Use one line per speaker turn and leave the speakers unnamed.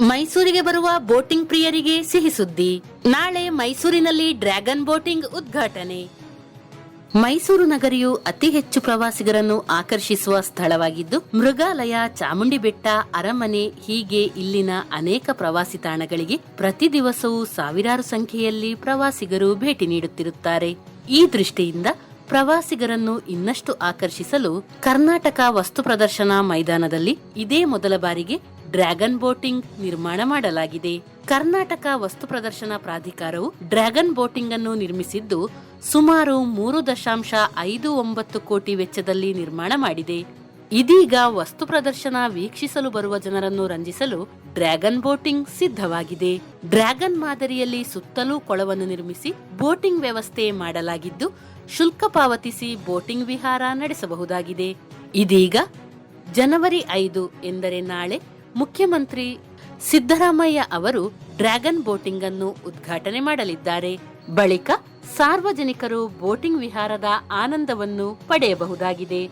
ಮೈಸೂರಿಗೆ ಬರುವ ಬೋಟಿಂಗ್ ಪ್ರಿಯರಿಗೆ ಸಿಹಿ ಸುದ್ದಿ. ನಾಳೆ ಮೈಸೂರಿನಲ್ಲಿ ಡ್ರ್ಯಾಗನ್ ಬೋಟಿಂಗ್ ಉದ್ಘಾಟನೆ. ಮೈಸೂರು ನಗರಿಯು ಅತಿ ಹೆಚ್ಚು ಪ್ರವಾಸಿಗರನ್ನು ಆಕರ್ಷಿಸುವ ಸ್ಥಳವಾಗಿದ್ದು, ಮೃಗಾಲಯ ಚಾಮುಂಡಿ ಬೆಟ್ಟ ಅರಮನೆ ಹೀಗೆ ಇಲ್ಲಿನ ಅನೇಕ ಪ್ರವಾಸಿ ತಾಣಗಳಿಗೆ ಪ್ರತಿ ದಿವಸವೂ ಸಾವಿರಾರು ಸಂಖ್ಯೆಯಲ್ಲಿ ಪ್ರವಾಸಿಗರು ಭೇಟಿ ನೀಡುತ್ತಿರುತ್ತಾರೆ. ಈ ದೃಷ್ಟಿಯಿಂದ ಪ್ರವಾಸಿಗರನ್ನು ಇನ್ನಷ್ಟು ಆಕರ್ಷಿಸಲು ಕರ್ನಾಟಕ ವಸ್ತು ಪ್ರದರ್ಶನ ಮೈದಾನದಲ್ಲಿ ಇದೇ ಮೊದಲ ಬಾರಿಗೆ ಡ್ರ್ಯಾಗನ್ ಬೋಟಿಂಗ್ ನಿರ್ಮಾಣ ಮಾಡಲಾಗಿದೆ. ಕರ್ನಾಟಕ ವಸ್ತು ಪ್ರದರ್ಶನ ಪ್ರಾಧಿಕಾರವು ಡ್ರ್ಯಾಗನ್ ಬೋಟಿಂಗ್ ಅನ್ನು ನಿರ್ಮಿಸಿದ್ದು, ಸುಮಾರು ಮೂರು ದಶಾಂಶ ಐದು ಒಂಬತ್ತು ಕೋಟಿ ವೆಚ್ಚದಲ್ಲಿ ನಿರ್ಮಾಣ ಮಾಡಿದೆ. ಇದೀಗ ವಸ್ತು ಪ್ರದರ್ಶನ ವೀಕ್ಷಿಸಲು ಬರುವ ಜನರನ್ನು ರಂಜಿಸಲು ಡ್ರ್ಯಾಗನ್ ಬೋಟಿಂಗ್ ಸಿದ್ಧವಾಗಿದೆ. ಡ್ರ್ಯಾಗನ್ ಮಾದರಿಯಲ್ಲಿ ಸುತ್ತಲೂ ಕೊಳವನ್ನು ನಿರ್ಮಿಸಿ ಬೋಟಿಂಗ್ ವ್ಯವಸ್ಥೆ ಮಾಡಲಾಗಿದ್ದು, ಶುಲ್ಕ ಪಾವತಿಸಿ ಬೋಟಿಂಗ್ ವಿಹಾರ ನಡೆಸಬಹುದಾಗಿದೆ. ಇದೀಗ ಜನವರಿ ಐದು ಎಂದರೆ ನಾಳೆ ಮುಖ್ಯಮಂತ್ರಿ ಸಿದ್ದರಾಮಯ್ಯ ಅವರು ಡ್ರ್ಯಾಗನ್ ಬೋಟಿಂಗ್ ಅನ್ನು ಉದ್ಘಾಟನೆ ಮಾಡಲಿದ್ದಾರೆ. ಬಳಿಕ ಸಾರ್ವಜನಿಕರು ಬೋಟಿಂಗ್ ವಿಹಾರದ ಆನಂದವನ್ನು ಪಡೆಯಬಹುದಾಗಿದೆ.